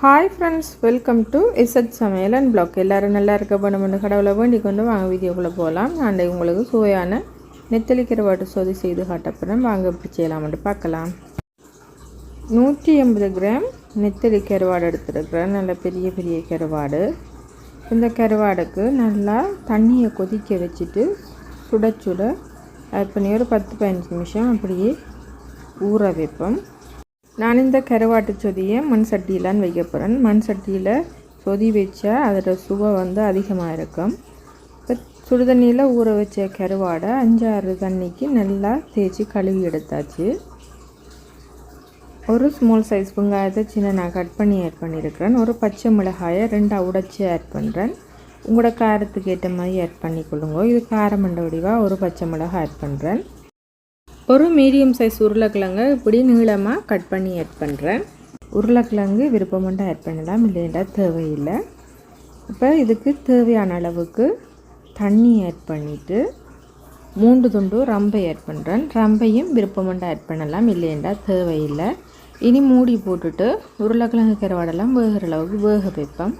Hi friends welcome to Z சமையல் and blog எல்லோரும் நல்லா இருக்க பண்ண கடவுளை வேண்டி கொண்டு வாங்க வீடியோக்குள்ளே போகலாம் நான் உங்களுக்கு சுவையான நெத்தலி கருவாட்டு சோதி செய்து காட்டப்புறம் வாங்க எப்படி செய்யலாம்னு பார்க்கலாம். நூற்றி எண்பது கிராம் நெத்தலி கருவாடு எடுத்துருக்குறேன். நல்ல பெரிய பெரிய கருவாடு. இந்த கருவாடுக்கு நல்லா தண்ணியை கொதிக்க வச்சுட்டு சுட சுட அது பண்ணி ஒரு பத்து பதினஞ்சு நிமிஷம் அப்படியே ஊற வைப்போம். நான் இந்த கருவாட்டு சொதியை மண் சட்டியிலான்னு வைக்க போகிறேன் மண் சட்டியில் சொதி வச்சா அதோட சுவை வந்து அதிகமாக இருக்கும். இப்போ சுடுதண்ணியில் ஊற வச்ச கருவாடை அஞ்சாறு தண்ணிக்கு நல்லா தேய்ச்சி கழுவி எடுத்தாச்சு. ஒரு ஸ்மால் சைஸ் வெங்காயத்தை சின்ன நான் கட் பண்ணி ஆட் பண்ணியிருக்கிறேன் ஒரு பச்சை மிளகாயை ரெண்டாக உடைச்சி ஆட் பண்ணுறேன் உங்களோட காரத்துக்கு ஏற்ற மாதிரி ஆட் பண்ணிக்கொள்ளுங்க. இது காரம் மண்ட வடிவாக ஒரு பச்சை மிளகாய் ஆட் பண்ணுறேன் ஒரு மீடியம் சைஸ் உருளைக்கிழங்கு இப்படி நீளமாக கட் பண்ணி ஆட் பண்ணுறேன் உருளைக்கிழங்கு விருப்பமண்டா ஆட் பண்ணலாம் இல்லைண்டா தேவையில்லை. இப்போ இதுக்கு தேவையான அளவுக்கு தண்ணி ஆட் பண்ணிவிட்டு மூன்று துண்டு ரம்பை ஆட் பண்ணுறேன் ரம்பையும் விருப்பமண்டா ஆட் பண்ணலாம் இல்லைண்டா தேவையில்லை. இனி மூடி போட்டுட்டு உருளைக்கிழங்கு கருவாடெல்லாம் வேகிற அளவுக்கு வேக வைப்பேன்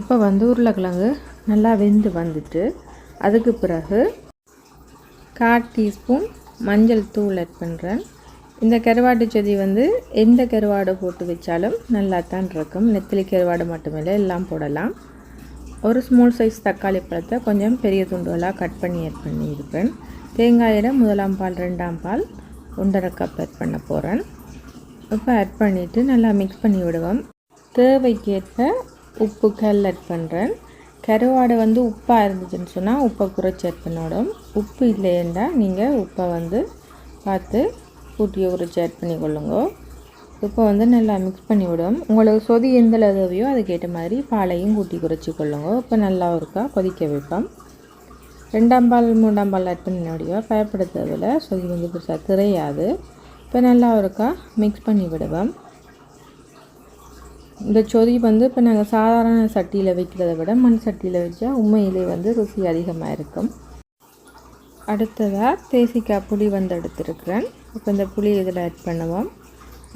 இப்போ வந்து உருளைக்கிழங்கு நல்லா வெந்து வந்துட்டு அதுக்கு பிறகு கால் டீஸ்பூன் மஞ்சள் தூள் ஆட் பண்ணுறேன் இந்த கருவாட்டு செடி வந்து எந்த கருவாடை போட்டு வச்சாலும் நல்லா தான் இருக்கும். நெத்திலி கருவாடு மட்டுமில்லை எல்லாம் போடலாம். ஒரு ஸ்மால் சைஸ் தக்காளி பழத்தை கொஞ்சம் பெரிய துண்டுகளாக கட் பண்ணி ஆட் பண்ணியிருப்பேன். தேங்காயில் முதலாம் பால் ரெண்டாம் பால் ஒன்றரை கப் ஆட் பண்ண போகிறேன் இப்போ ஆட் பண்ணிவிட்டு நல்லா மிக்ஸ் பண்ணி விடுவோம். தேவைக்கேற்ப உப்பு கல் ஆட் பண்ணுறேன் கருவாடை வந்து உப்பாக இருந்துச்சுன்னு சொன்னால் உப்பை குறைச்சி எடுத்துனோடும் உப்பு இல்லையண்டா நீங்கள் உப்பை வந்து பார்த்து கூட்டி குறைச்சி ஆட் பண்ணி கொள்ளுங்க இப்போ வந்து நல்லா மிக்ஸ் பண்ணி விடும். உங்களுக்கு சொதி எந்த உதவியோ அதுக்கேற்ற மாதிரி பாலையும் கூட்டி குறைச்சி கொள்ளுங்க. இப்போ நல்லா இருக்கா கொதிக்க வைப்போம். ரெண்டாம் பால் மூன்றாம் பால் ஆட் பண்ணினோடையோ பயப்பட தேவையில்லை சொதி வந்து பெருசாக திரையாது. இப்போ நல்லா இருக்கா மிக்ஸ் பண்ணி விடுவோம். இந்த சொதி வந்து இப்போ நாங்கள் சாதாரண சட்டியில் வைக்கிறத விட மண் சட்டியில் வச்சா உண்மையிலே வந்து ருசி அதிகமாக இருக்கும். அடுத்ததாக தேசிக்காய் புளி வந்து எடுத்துருக்குறேன். இப்போ இந்த புளி இதில் ஆட் பண்ணுவோம்.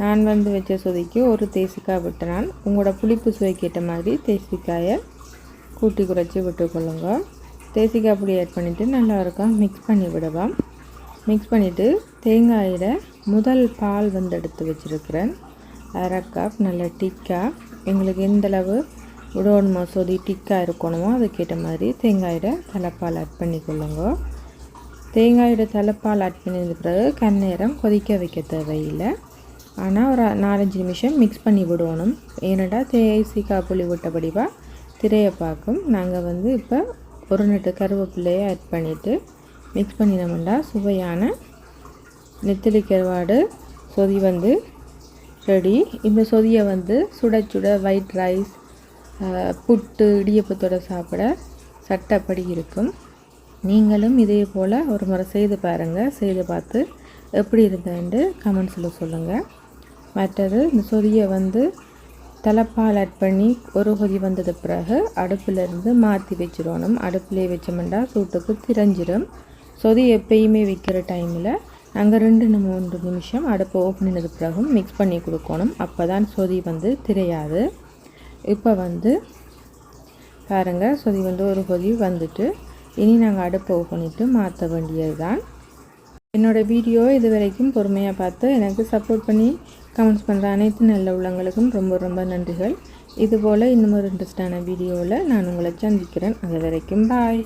நான் வந்து வச்ச சொதிக்கு ஒரு தேசிக்காய் விட்டுறான். உங்களோட புளிப்பு சுவைக்கேற்ற மாதிரி தேசிக்காயை கூட்டி குறைச்சி விட்டுக்கொள்ளுங்க தேசிக்காய் புளி ஆட் பண்ணிவிட்டு நல்லா இருக்கும் மிக்ஸ் பண்ணி விடுவோம் மிக்ஸ் பண்ணிவிட்டு தேங்காயில் முதல் பால் வந்து எடுத்து வச்சுருக்கிறேன். அரை கப் நல்ல டிக்காக எங்களுக்கு எந்தளவு விடணுமோ சொதி டிக்காக இருக்கணுமோ அதுக்கேற்ற மாதிரி தேங்காயோட தலைப்பால் ஆட் பண்ணிக்கொள்ளுங்க. தேங்காயோட தலைப்பால் ஆட் பண்ணியிருந்த பிறகு கண்ணேரம் கொதிக்க வைக்க தேவையில்லை. ஆனால் ஒரு நாலஞ்சு நிமிஷம் மிக்ஸ் பண்ணி விடணும். ஏனடா தேசிக்கா புளி விட்டபடிவா திரையை பார்க்கும். நாங்கள் வந்து இப்போ ஒரு நட்டு கருவேப்பிள்ளையை ஆட் பண்ணிவிட்டு மிக்ஸ் பண்ணினோம்னா சுவையான நெத்திலி கருவாடு சொதி வந்து ரெடி. இந்த சொதியை வந்து சுட சுட ஒயிட் ரைஸ் புட்டு இடியப்பத்தோடு சாப்பிட சட்டப்படி இருக்கும். நீங்களும் இதே போல் ஒரு முறை செய்து பாருங்கள் செய்து பார்த்து எப்படி இருந்தேன்ட்டு கமெண்ட்ஸில் சொல்லுங்கள் மற்றது இந்த சொதியை வந்து தலைப்பால் ஆட் பண்ணி ஒரு கொதி வந்தது பிறகு அடுப்பிலேருந்து மாற்றி வச்சிடணும். அடுப்பிலே வச்சோம்னா சூட்டுக்கு திரஞ்சிடும் சொதி எப்பயுமே வைக்கிற டைமில் நாங்கள் ரெண்டு மூன்று நிமிஷம் அடுப்பை ஓப்பன் பிறகும் மிக்ஸ் பண்ணி கொடுக்கணும். அப்போ தான் சொதி வந்து திரையாது. இப்போ வந்து பாருங்கள் சொதி வந்து ஒரு கொதி வந்துட்டு இனி நாங்கள் அடுப்பை ஓப்பன் பண்ணிவிட்டு மாற்ற வேண்டியது தான் என்னோடய வீடியோ இது வரைக்கும் பொறுமையாக பார்த்து எனக்கு சப்போர்ட் பண்ணி கமெண்ட்ஸ் பண்ணுற அனைத்து நல்ல உள்ளங்களுக்கும் ரொம்ப ரொம்ப நன்றிகள். இதுபோல் இன்னும் ஒரு இன்ட்ரெஸ்டான வீடியோவில் நான் உங்களை சந்திக்கிறேன். அது வரைக்கும் பாய்